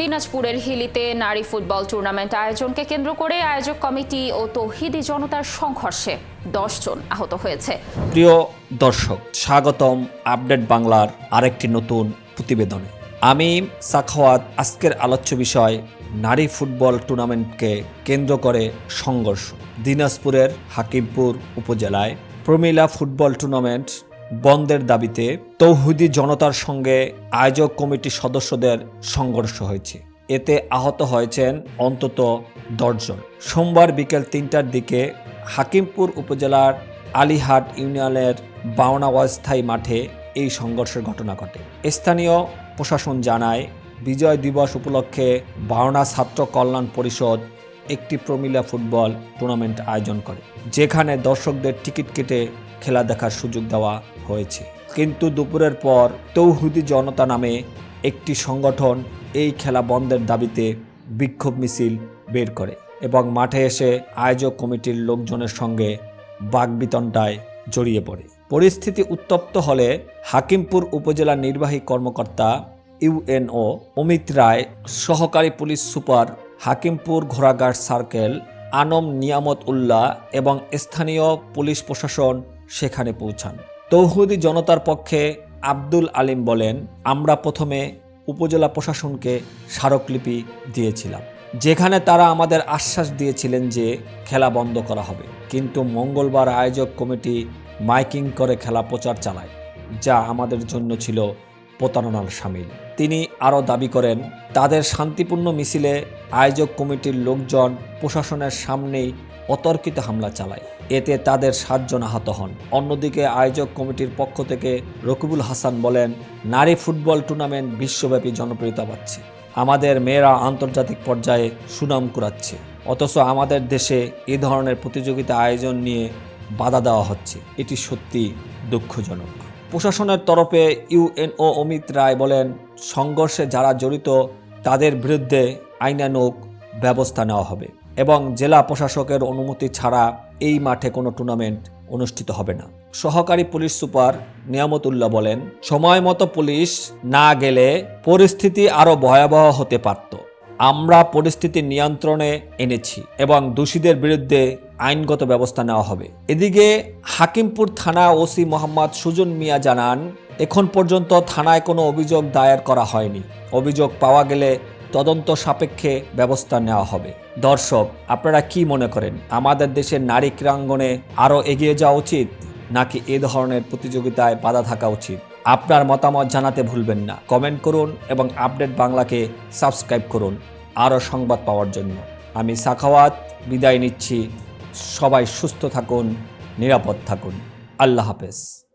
দিনাজপুরের হিলিতে নারী football tournament আয়োজনকে কেন্দ্র করে আয়োজক কমিটি ও তৌহিদি জনতার সংঘর্ষে দশ জন আহত হয়েছে। প্রিয় দর্শক, স্বাগতম আপডেট বাংলার আরেকটি নতুন প্রতিবেদনে। আমি সাখাওয়াত আজকের আলোচ্য বিষয়, নারী ফুটবল টুর্নামেন্টকে কেন্দ্র করে সংঘর্ষ। দিনাজপুরের হাকিমপুর উপজেলায় প্রমিলা ফুটবল টুর্নামেন্ট বন্ধের দাবিতে তৌহুদি জনতার সঙ্গে আয়োজক কমিটির সদস্যদের সংঘর্ষ হয়েছে। এতে আহত হয়েছেন অন্তত দশজন। সোমবার বিকেল তিনটার দিকে হাকিমপুর উপজেলার আলিহাট ইউনিয়নের বাওনা অস্থায়ী মাঠে এই সংঘর্ষের ঘটনা ঘটে। স্থানীয় প্রশাসন জানায়, বিজয় দিবস উপলক্ষে বাওনা ছাত্র কল্যাণ পরিষদ একটি প্রমিলা ফুটবল টুর্নামেন্ট আয়োজন করে, যেখানে দর্শকদের টিকিট কেটে খেলা দেখার সুযোগ দেওয়া হয়েছে। কিন্তু দুপুরের পর তৌহুদি জনতা নামে একটি সংগঠন এই খেলা বন্ধের দাবিতে বিক্ষোভ মিছিল বের করে এবং মাঠে এসে আয়োজক কমিটির লোকজনের সঙ্গে বাগবিতণ্ডায় জড়িয়ে পড়ে। পরিস্থিতি উত্তপ্ত হলে হাকিমপুর উপজেলা নির্বাহী কর্মকর্তা ইউএনও অমিত রায়, সহকারী পুলিশ সুপার হাকিমপুর ঘোড়াঘাট সার্কেল, আনম নিয়ামত উল্লাহ এবং স্থানীয় পুলিশ প্রশাসন সেখানে পৌঁছান। তৌহুদি জনতার পক্ষে আব্দুল আলিম বলেন, আমরা প্রথমে উপজেলা প্রশাসনকে স্মারকলিপি দিয়েছিলাম, যেখানে তারা আমাদের আশ্বাস দিয়েছিলেন যে খেলা বন্ধ করা হবে। কিন্তু মঙ্গলবার আয়োজক কমিটি মাইকিং করে খেলা প্রচার চালায়, যা আমাদের জন্য ছিল প্রতারণার সামিল। তিনি আরও দাবি করেন, তাদের শান্তিপূর্ণ মিছিলে আয়োজক কমিটির লোকজন প্রশাসনের সামনেই অতর্কিত হামলা চালায়। এতে তাদের সাতজন আহত হন। অন্যদিকে আয়োজক কমিটির পক্ষ থেকে রকিবুল হাসান বলেন, নারী ফুটবল টুর্নামেন্ট বিশ্বব্যাপী জনপ্রিয়তা পাচ্ছে। আমাদের মেয়েরা আন্তর্জাতিক পর্যায়ে সুনাম কুড়াচ্ছে। অথচ আমাদের দেশে এ ধরনের প্রতিযোগিতা আয়োজন নিয়ে বাধা দেওয়া হচ্ছে। এটি সত্যি দুঃখজনক। প্রশাসনের তরফে ইউএনও অমিত রায় বলেন, সংঘর্ষে যারা জড়িত, তাদের বিরুদ্ধে আইনানুগ ব্যবস্থা নেওয়া হবে এবং জেলা প্রশাসকের অনুমতি ছাড়া এই মাঠে কোনো টুর্নামেন্ট অনুষ্ঠিত হবে না। সহকারী পুলিশ সুপার নিয়ামতুল্লাহ বলেন, সময় মতো পুলিশ না গেলে পরিস্থিতি আরও ভয়াবহ হতে পারত। আমরা পরিস্থিতি নিয়ন্ত্রণে এনেছি এবং দোষীদের বিরুদ্ধে আইনগত ব্যবস্থা নেওয়া হবে। এদিকে হাকিমপুর থানা ওসি মোহাম্মদ সুজন মিয়া জানান, এখন পর্যন্ত থানায় কোনো অভিযোগ দায়ের করা হয়নি। অভিযোগ পাওয়া গেলে তদন্ত সাপেক্ষে ব্যবস্থা নেওয়া হবে। দর্শক, আপনারা কি মনে করেন, আমাদের দেশের নারী ক্রীড়াঙ্গনে আরও এগিয়ে যাওয়া উচিত, নাকি এ ধরনের প্রতিযোগিতায় বাধা থাকা উচিত? আপনার মতামত জানাতে ভুলবেন না। কমেন্ট করুন এবং আপডেট বাংলাকে সাবস্ক্রাইব করুন। আরও সংবাদ পাওয়ার জন্য। আমি সাখাওয়াত, বিদায় নিচ্ছি। সবাই সুস্থ থাকুন, নিরাপদ থাকুন। আল্লাহ হাফেজ।